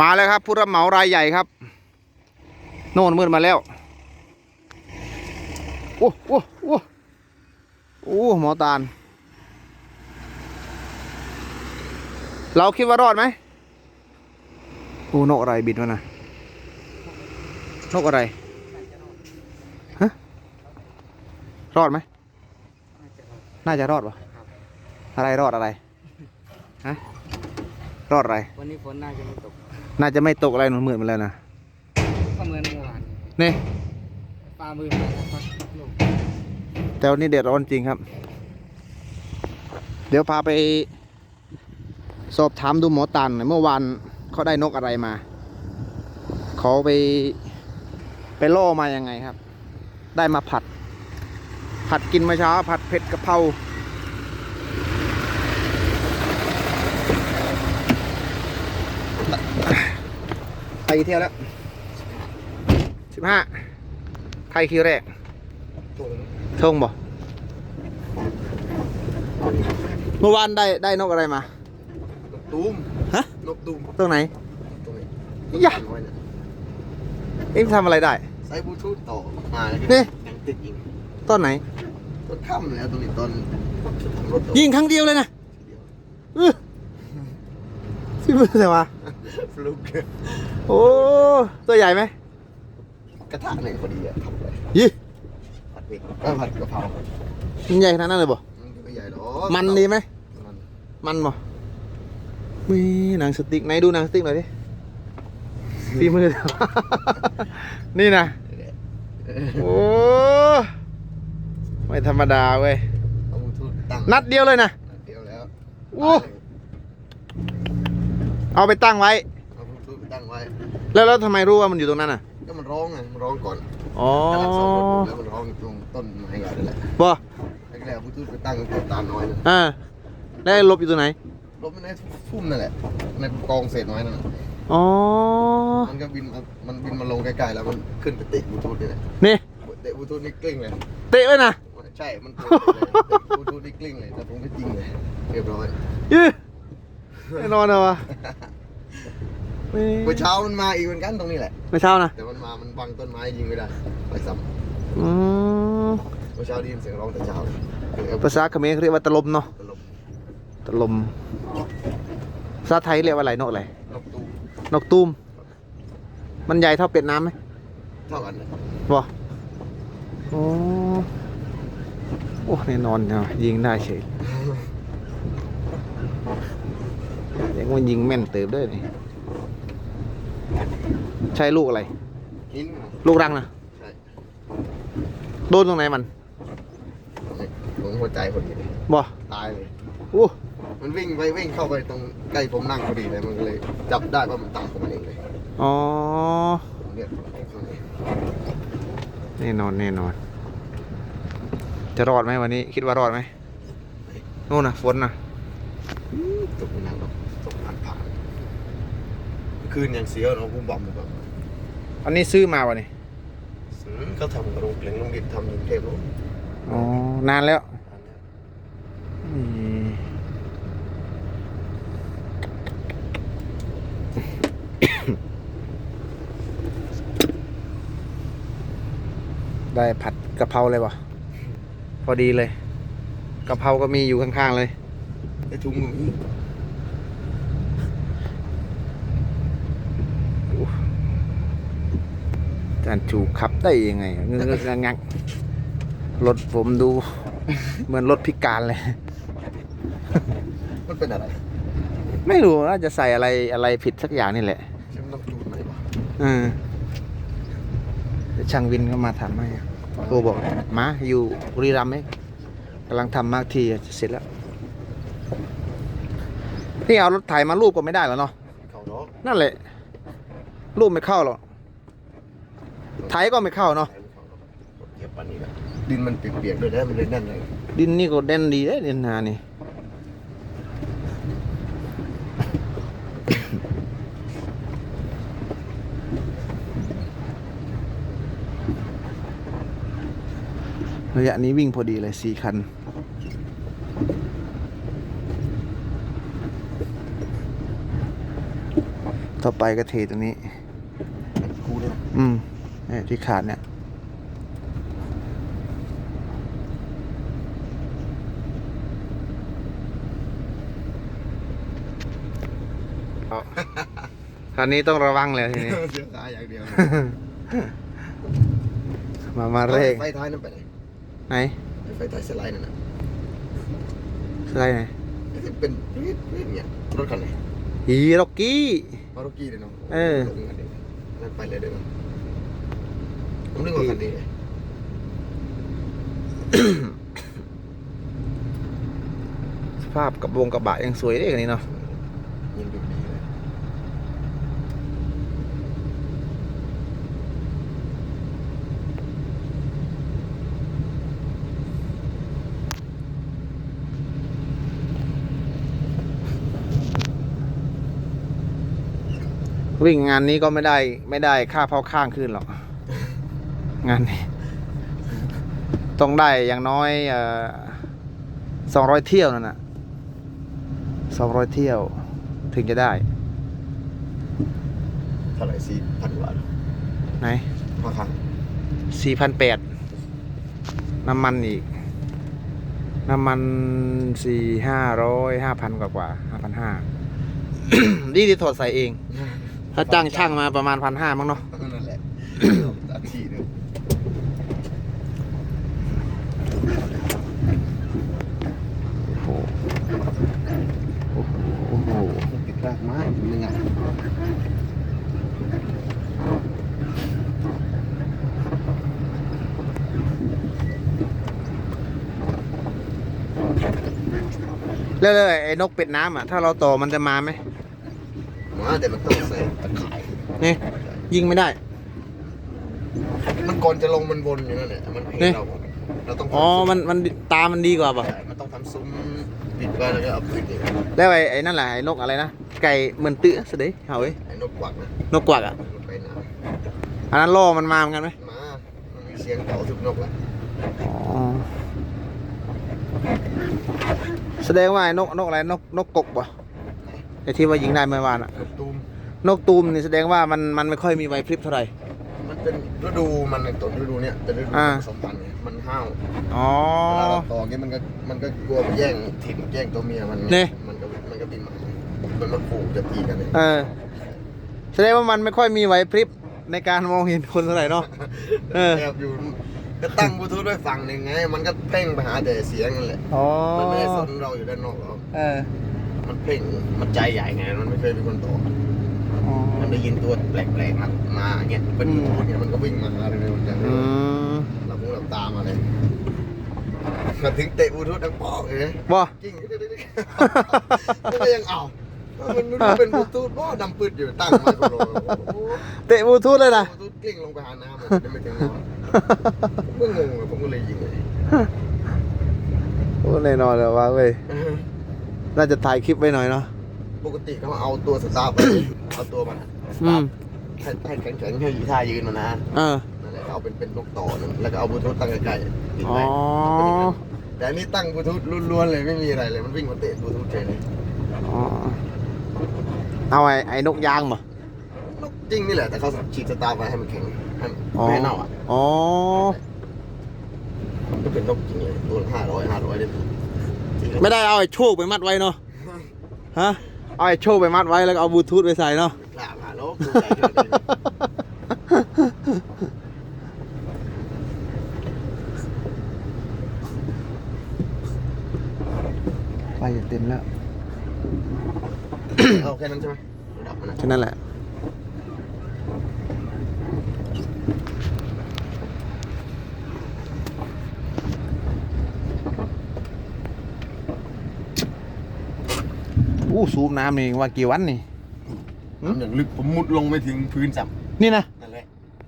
มาแล้วครับผู้รับเหมารายใหญ่ครับ โน่นมืดมาแล้วโอ้โอ้โอ้โอ้หมอตาล เราคิดว่ารอดไหมโอ้นกอะไรบินวะนะนกอะไรฮะรอดไหมน่าจะรอดปะอะไรรอดอะไรฮะรอดอะไร วันนี้ฝนน่าจะไม่ตก น่าจะไม่ตกอะไรหนุนมืดมาแล้วนะก็เหมือนเมื่อวานนี่ฟ้ามือมาแล้วพักลงแต่วันนี้เด็ดร้อนจริงครับ เดี๋ยวพาไป สอบถามดูหมอตันหน่อยเมื่อวานเขาได้นกอะไรมาเขาไปไปล่อมายังไงครับ ได้มาผัด ผัดกินเมื่อเช้าผัดเผ็ดกะเพรา ไปกี่เที่ยวแล้วสิบห้าใครคิวแรกตัวทงบ่เมื่อวานได้ได้นกอะไรมา นกตูมฮะ นกตูมตรงไหนตรงนี้ยะไว้เนี่ยเอ็งทำอะไรได้ ใส่บลูทูธต่อมาแล้วนี่ยังติดยิงต้นไหนต้นค่ำแล้วตรงนี้ต้นรถยิงครั้งเดียวเลยนะอื้อที่มือใส่มา ฟลุกโอ้ ตัวใหญ่ไหมกระทะหนึ่งพอดีอะทำเลยยี่ผัดเผ็ดก็ผัดกะเพรามันใหญ่ขนาดนั้นเลยบ่มันก็ไม่ใหญ่หรอกมันดีไหม มันมันบ่มีหนังสติ๊กไหนดูหนังสติ๊กหน่อยดิฝีมือ นี่นะ โอ้ ไม่ธรรมดาเว้ย เอาบลูทูธตั้งนัดเดียวเลยนะนัดเดียวแล้วโอ้เอาไปตั้งไว้ เอาบลูทูธไปตั้งไว้ แล้วแล้วทำไมรู้ว่ามันอยู่ตรงนั้นอะก็มันร้องไงมันร้องก่อนอ๋อกำลังซ่อมรถอยู่แล้วมันร้องตรงต้นไม้ใหญ่นั่นแหละบ่แล้วก็เลยเอาบลูทูธไปตั้งต้นตาลน้อยนะอ่าแล้วหลบอยู่ตรงไหนรถมันในทุ่มนั่นแหละ ในกองเศษไม้นั่นน่ะอ๋อมันก็บินมามันบินมาลงใกล้ๆแล้วมันขึ้นไปเตะบลูทูธนี่แหละนี่เตะบลูทูธนี่กลิ้งเลย เตะไว้นะใช่ มันเตะเลยเตะบลูทูธนี่กลิ้งเลยแต่ผมไม่จริงเลยเรียบร้อย ยื้อ แน่นอนเลยวะไม่เมื่อเช้ามันมาอีกเหมือนกันตรงนี้แหละ ไม่เช้านะแต่มันมา มันบังต้นไม้ยิงไม่ได้ไปซ้อืมำเมื่อเช้าได้ยินเสียงร้องแต่เช้าเลยภาษาเขมรเขาเรียกว่าตะลมเนาะ ตลบตะลม ภาษาไทยเรียกว่าอะไรนกอะไร นกตูมนกตูมมันใหญ่เท่าเป็ดน้ำไหมเท่ากันเลยบ่โอ้โอ้แน่นอนเนาะยิงได้เฉยยัง มันยิงแม่นเติบด้วยนี่ใช่ลูกอะไร หินลูกรังนะใช่โดนตรงไหนมันตรงหัวใจพอดีเลยบ่ตายเลยโอ้มันวิ่งไปวิ่งเข้าไปตรงใกล้ผมนั่งพอดีเลยมันก็เลย จับได้ว่ามันตามผมเองเลยอ๋อผมเรียกข้างในแน่นอนแน่นอน จะรอดไหมวันนี้ คิดว่ารอดไหมนู่นนะฝนนะตกไม่นานหรอกตกผ่านผ่าน คืนยังเสียวเนาะพุ่มบอมแบบอันนี้ซื้อมาวะนี่เขาทำกระโรงเปล่งโรงดินทำอยู่กรุงเทพโน่นอ๋อนานแล้วอืมได้ผัดกะเพราเลยวะพอดีเลยกะเพราก็มีอยู่ข้างๆเลยไอ้ถุงมื อจานจูขับได้ยังไงเงือกงักรถผมดู เหมือนรถพิการเลย มันเป็นอะไร ไม่รู้น่าจะใส่อะไรอะไรผิดสักอย่างนี่แหละใช่มันต้องจูนไหมวะเออเดี๋ยวช่างวินก็มาทำให้โทรบอกมาอยู่บุรีรัมย์ไหมกำลังทำมากทีจะเสร็จแล้วนี่เอารถไถมารูปก็ไม่ได้แล้วเนาะเขาดอกนั่นแหละรูปไม่เข้าหรอก ไถก็ไม่เข้าเนาะเหยียบปันนี้แหละดินมันเปียกๆด้วยนะมันเลยแน่นเลยดินนี่ก็เด่นดีเด้ดินนานี่ระยะนี้วิ่งพอดีเลยสี่คัน ต่อไปก็เทตรงนี้คูเนี่ยอืมเนี่ย ที่ขาดเนี่ยคราวนี้ต้องระวังเลยทีนี้ เสียขาอย่างเดียวมามาเร่งไฟท้ายนั่นไปไหนไหนไฟท้ายสไลด์นั่นนะสไลด์ไหนไอ้ที่เป็นรีดรีดเนี่ยรถคันไหนอีร็อกกี้มารุกี้เลยเนาะเออลงกันดินั่นไปเลยเด้อ ผมนึกว่าคันนี้สภาพกับวงกระบะยังสวยเด้กันนี้เนาะยังดูดีเลยวิ่งงานนี้ก็ไม่ได้ไม่ได้ค่าเผาข้างขึ้นหรอก งานนี้ ต้องได้อย่างน้อยสองร้อยเที่ยวนั่นน่ะสองร้อยเที่ยวถึงจะได้เท่าไหร่สี่พันกว่าเหรอไหนห้าพันสี่พันแปดน้ำมันอีก น้ำมันสี่ห้าร้อยห้าพันกว่ากว่าห้าพันห้าดีที่ถอดใส่เอง ถ้าจ้างช่างมาประมาณพันห้ามั้งเนาะ นั่นแหละอาทีเดียว โอ้โหโอ้โห ติดรากไม้ยังไง แล้วแล้วไอ้นกเป็ดน้ำอะถ้าเราต่อมันจะมาไหมมาแต่มันต้องใส่ตะข่ายนี่ยิงไม่ได้ มันก่อนจะลงมันวนอยู่นั่นแหละมันเห็นนี่เราเราต้องทำอ๋อซุ้มันมันตามันดีกว่าป่ะใช่มันต้องทำซุ้มปิดไว้แล้วก็เอาปืนยิงแล้วไอ้ไอ้นั่นแหละไอ้นกอะไรนะไก่เหมือนตื้อสะเดยเอาเว้ยไอ้นกกวักนะนกกวักอะมันไปน้อันนั้นล่อมันมาเหมือนกันไหมำมามันมีเสียงเป่าทุกนกแหละอ๋อ แสดงว่าไอ้นกนกอะไรนกนกกกป่ะไอ้ที่ว่ายิงได้เมื่อวานอะนกตูมนกตูมนี่แสดงว่ามันมันไม่ค่อยมีไหวพริบเท่าไหร่ มันเป็นฤดูมันในต้นฤดูเนี้ยเป็นฤดูอ่า ผสมพันธุ์เนี่ยมันห้าวอ๋อ เวลาเราต่อเงี้ยมันก็มันก็กลัวไปแย่งถิ่นแย่งตัวเมียมันไงนี่มันก็มันก็บินมามันมาขู่จะตีกันเลยเออแสดงว่ามันไม่ค่อยมีไหวพริบในการมองเห็นคนเท่าไหร่เนาะเออ แอบอยู่ ก็ตั้งบลูทูธไว้ฝั่งหนึ่งไง มันก็เพ่งไปหาแต่เสียงนั่นแหละอ๋อมันไม่ได้สนเราอยู่ด้านนอกหรอกเออมันเพ่งมันใจใหญ่ไงมันไม่เคยเป็นคนต่ออ๋อมันได้ยินตัวแปลกๆมามาเงี้ยเป็นอืมตัวเงี้ยมันก็วิ่งมาหาเร็วๆจังอืมเราคงหลับตามาเลยมาถึงเตะบลูทูธดังปอกเลยบ่ จริงมันก็ยังเอามันไม่รู้เป็นบลูทูธบ่ดำปืดอยู่ตั้งไมโครโฟนโอ้โห เตะบลูทูธเลยนะบลูทูธ กลิ้งลงไปหาน้ำมันจะไม่ถึงน้ำผมก็งงเลยผมก็เลยยิงเลยโอ้แน่นอนเลยว่าเว้ยน่าจะถ่ายคลิปไว้หน่อยเนาะปกติเขาเอาตัวสตาร์ทไปเอาตัวมันอะสอืตามร์ทให้ให้แข็งๆให้ยีท่ายืนมันนะเออนั่นแหละเอาเป็นเป็นนกต่อนั่นแล้วก็เอาบลูทูธตั้งใกล้ๆติดอ๋อไว้แต่อันนี้ตั้งบลูทูธล้วนๆเลยไม่มีอะไรเลยมันวิ่งมาเตะบลูทูธเฉยเลยอ๋อเอาไอ้ไอ้นกยางบ่นก จริงนี่แหละแต่เขาฉีดสตาร์ทไว้ให้มันแข็งให้มันอ๋อไม่ให้เน่าอะอ๋อ ก็เป็นนกจริงเลยตัวห้าร้อยห้าร้อยได้ไม่ได้เอาไอ้โชคไปมัดไว้เนาะฮะเอาไอ้โชคไปมัดไว้แล้วก็เอาบลูทูธไปใส่เนาะกล้าผ่านกตัวใหญ่ขนาดนี้ไฟจะเต็มแล้วเอาแค่นั้นใช่ไหมระดับมันนะ แค่นั้นแหละ อู้สูบน้ำนี่ว่ากี่วันนี่น้ำอย่างลึกผมมุดลงไม่ถึงพื้นจับนี่นะนั่นแหละ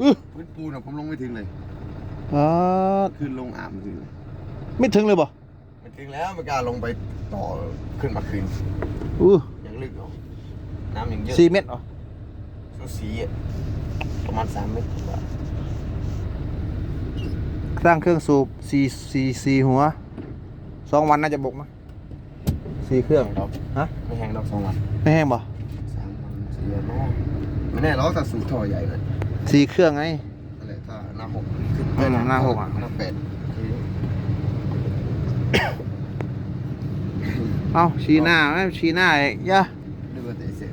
อื้อพื้นปูนอะผมลงไม่ถึงเลยอ๋อขึ้นลงอาบไม่ถึงเลยไม่ถึงเลยบ่ไม่ถึงแล้วไม่กล้าลงไปต่อขึ้นมาคืนอู้ยังลึกเนาะน้ำยังเยอะสี่เมตรเหรอสูสีอะประมาณสามเมตรกว่าสร้างเครื่องสูบสี่สี่สี่หัวสองวันน่าจะบกมั้ง สี่เครื่องดอกฮะ ไม่แห้งดอกสองวันไม่แห้งบ่สามวันสี่เดี๋ยวเนาะไม่แน่เราถ้าสูท่อใหญ่เลยสี่เครื่องไง อะไรถ้าหน้าหกอืมหน้าหกอะ หน้าแปดเอ้าชี้หน้าไหมชี้หน้าอีกย่าดูว่าแต่เสร็จ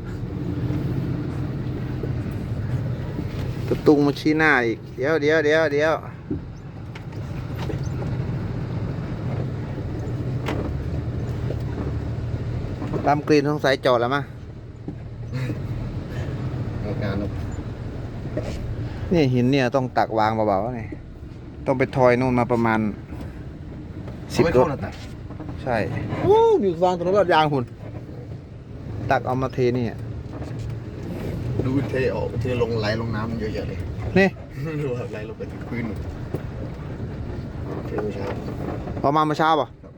ตะตุงมาชี้หน้าอีกเดี๋ยวเดี๋ยวเดี๋ยวเดี๋ยว ตามกรีนสงสัยจอดแล้วมั้งในการเรานี่หินเนี่ยต้องตักวางเบาๆนี่ต้องไปทอยนู่นมาประมาณสิบไม่รเข้าถหน้าต่างใช่โอ้มีวางตรงรถยางหุ่น ตักเอามาเทนี่อะดูเทออกเทลงไหลลงน้ำเยอะแยะเลย นี่ดูว่าไหลลงไปถึงพื้นหนูเทเมื่อเช้าพอมาเมื่อเช้าป่ะ ครับ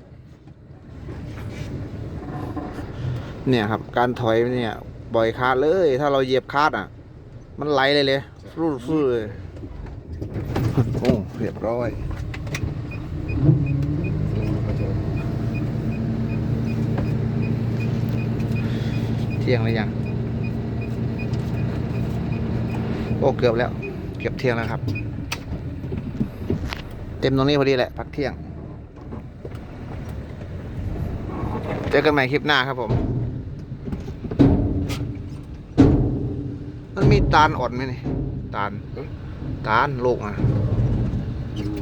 เนี่ยครับ การถอยเนี่ยบ่อยคาดเลย ถ้าเราเหยียบคาดอะ มันไหลเลยเลยฟูดฟูดเลยโอ้เรียบร้อยเที่ยงหรือยังโอ้เกือบแล้ว เกือบเที่ยงแล้วครับ เต็มตรงนี้พอดีแหละพักเที่ยง เจอกันใหม่คลิปหน้าครับผม มีตาลอ่อนไหมนี่ตาลตาลลูกอะอยู่